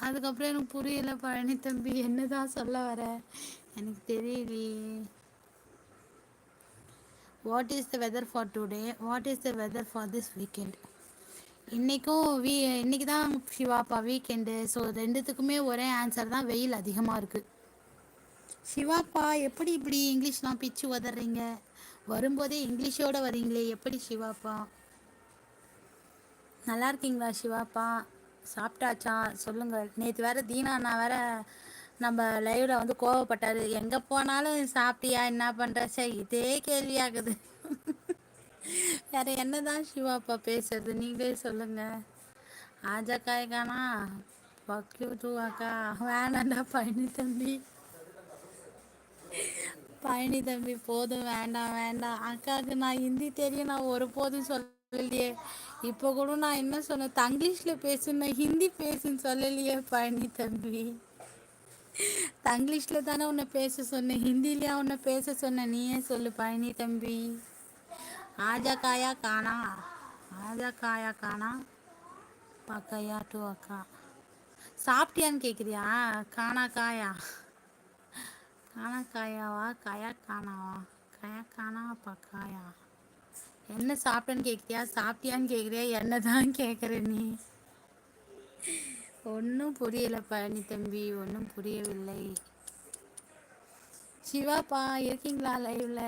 அதுக்கப்புறம் எனக்கு புரியல பழனி தம்பி என்னதான் சொல்ல வர? எனக்கு தெரியலையே. What is the weather for today what is the weather for this weekend இன்றைக்கும் வீ இன்றைக்கி தான் சிவாப்பா வீக்கெண்டு ஸோ ரெண்டுத்துக்குமே ஒரே ஆன்சர் தான் வெயில் அதிகமாக இருக்குது சிவாப்பா எப்படி இப்படி இங்கிலீஷ்லாம் பிச்சு உதறீங்க? வரும்போதே இங்கிலீஷோடு வரீங்களே எப்படி சிவாப்பா நல்லா இருக்கீங்களா சிவாப்பா சாப்பிட்டாச்சா? சொல்லுங்கள் நேற்று வேற தீனா அண்ணா வேற நம்ம லைவ்ல வந்து கோவப்பட்டாரு. எங்கே போனாலும் சாப்பிட்டியா? என்ன பண்ணுற சரி இதே கேள்வியாகுது வேற என்னதான் சிவாப்பா பேசுறது? நீங்களே சொல்லுங்க. ஆஜக்காய்க்கானா? பக்யூ தூ அக்கா வேணாண்டா பழனி தம்பி. பழனி தம்பி போதும். வேண்டாம் வேண்டாம். அக்காவுக்கு நான் ஹிந்தி தெரியும். நான் ஒரு போதும் சொல்லலையே. இப்போ கூட நான் என்ன சொன்னேன்? தங்கிலீஷில் பேசுனேன் ஹிந்தி பேசுன்னு சொல்லலையே பழனி தம்பி. தங்கிலீஷில் தானே உன்னை பேச சொன்னேன். ஹிந்திலயா உன்னை பேச சொன்னேன்? நீயே சொல்லு பழனி தம்பி? ஆஜா காயா காணா? ஆஜா காயா காணா? பக்கையா டூ அக்கா. சாப்பிட்டியான்னு கேட்குறியா காணா காயா? காணா காயாவா? காயா காணாவா? காயா காணா பக்காயா? என்ன சாப்பிட்டேன்னு கேட்குறியா சாப்பிட்டியான்னு கேட்குறியா என்ன தான் கேட்குற நீ? ஒன்றும் புரியலை பழனி தம்பி ஒன்றும் புரியவில்லை. சிவாப்பா இருக்கீங்களா லைவ்ல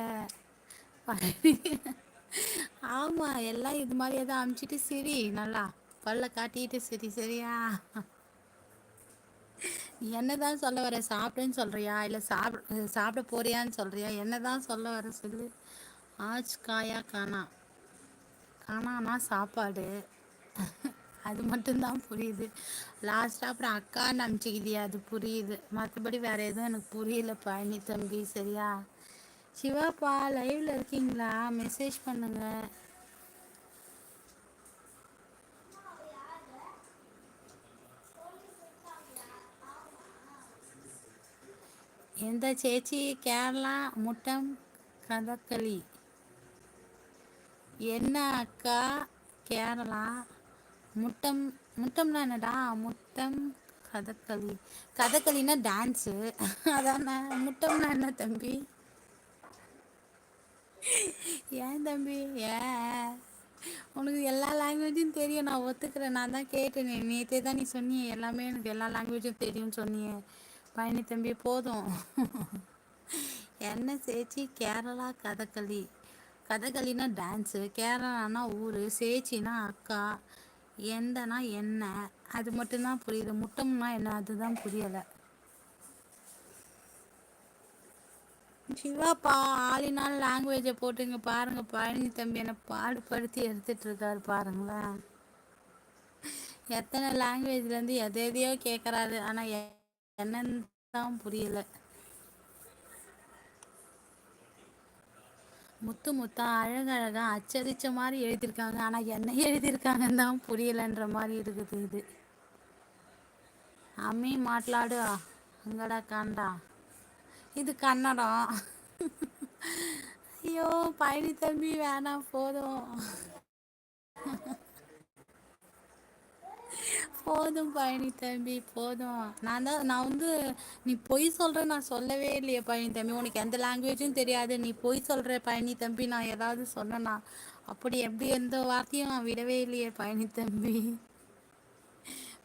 பழனி ஆமாம் எல்லாம் இது மாதிரியே தான் அமுச்சிட்டு சரி நல்லா பல்ல காட்டிட்டு சரி சரியா? என்னதான் சொல்ல வர சாப்பிடுன்னு சொல்றியா? இல்லை சாப்பிட சாப்பிட போறியான்னு சொல்றியா? என்னதான் சொல்ல வர சொல்லு. ஆஜ் காயா காணா கானானா சாப்பாடு. அது மட்டும்தான் புரியுது. லாஸ்ட்டாக அப்புறம் அக்கான்னு அனுப்பிச்சிக்கிதியா அது புரியுது. மற்றபடி வேறு எதுவும் எனக்கு புரியல பழனி தம்பி சரியா? சிவாப்பா லைவில் இருக்கீங்களா? மெசேஜ் பண்ணுங்க. எந்த சேச்சி கேரளா முட்டம் கதகளி? என்ன அக்கா? கேரளா? முட்டம் முட்டம்னா என்னடா? முட்டம் கதகளி. கதகளினா டான்ஸு அதான? முட்டம்னா என்ன தம்பி? ஏன் தம்பி? ஏன்? உனக்கு எல்லா லாங்குவேஜும் தெரியும். நான் ஒத்துக்கிறேன். நான் தான் கேட்டேனே. நேற்றே தான் நீ சொன்னியே. எல்லாமே எனக்கு எல்லா லாங்குவேஜும் தெரியும்னு சொன்னியே. பழனி தம்பி போதும். என்ன சேச்சி? கேரளா கதகளி. கதகளினா டான்ஸு கேரளானா ஊர் சேச்சினா அக்கா எந்தனா என்ன அது மட்டும்தான் புரியுது. முட்டம்னா என்ன அதுதான் புரியலை. சிவாப்பா ஆளினால் லாங்குவேஜை போட்டுங்க பாருங்க. பழனி தம்பி என்னை பாடுபடுத்தி எடுத்துட்டு இருக்காரு பாருங்களேன். எத்தனை லாங்குவேஜ்லேருந்து எதையோ கேட்குறாரு ஆனால் என்னன்னு தான் புரியல. முத்து முத்தா அழகழகா அச்சரிச்ச மாதிரி எழுதியிருக்காங்க. ஆனால் என்ன எழுதியிருக்காங்கன்னு தான் புரியலன்ற மாதிரி இருக்குது இது. அம்மி மாట్లాடு அங்கடா காண்டா. இது கன்னடம் ஐயோ பழனி தம்பி வேணாம் போதும். போதும் பழனி தம்பி போதும். நான் தான் நான் வந்து நீ பொய் சொல்கிற நான் சொல்லவே இல்லையே பழனி தம்பி. உனக்கு எந்த லாங்குவேஜும் தெரியாது. நீ பொய் சொல்கிற பழனி தம்பி நான் ஏதாவது சொன்னேன்னா அப்படி எப்படி எந்த வார்த்தையும் நான் விடவே இல்லையே பழனி தம்பி.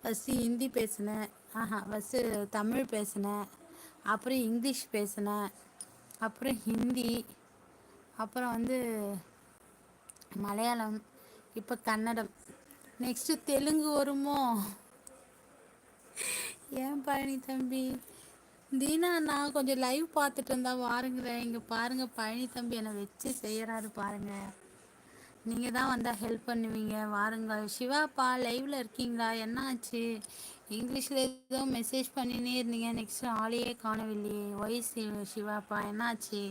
ஃபஸ்ட்டு ஹிந்தி பேசினேன். ஆஹா ஃபஸ்ட்டு தமிழ் பேசினேன். அப்புறம் இங்கிலீஷ் பேசினேன். அப்புறம் ஹிந்தி. அப்புறம் வந்து மலையாளம். இப்போ கன்னடம். நெக்ஸ்ட்டு தெலுங்கு வருமோ? ஏன் பழனி தம்பி? தீனா நான் கொஞ்சம் லைவ் பார்த்துட்டு இருந்தா வாருங்கிறேன் இங்கே பாருங்கள் பழனி தம்பி என்னை வச்சு செய்கிறாரு பாருங்கள் நீங்கள் தான் வந்தால் ஹெல்ப் பண்ணுவீங்க. வாருங்க. சிவாப்பா லைவில் இருக்கீங்களா? என்ன ஆச்சு? இங்கிலீஷில் ஏதோ மெசேஜ் பண்ணினே இருந்தீங்க. நெக்ஸ்ட் ஆளையே காணவில்லையே. ஒய் சிவாப்பா என்னாச்சு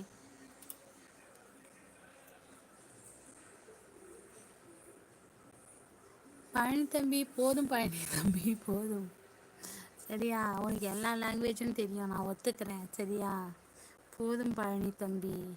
பழனி தம்பி போதும் பழனி தம்பி போதும். சரியா? உனக்கு எல்லா லாங்குவேஜும் தெரியும். நான் ஒத்துக்கிறேன். சரியா? போதும் பழனி தம்பி.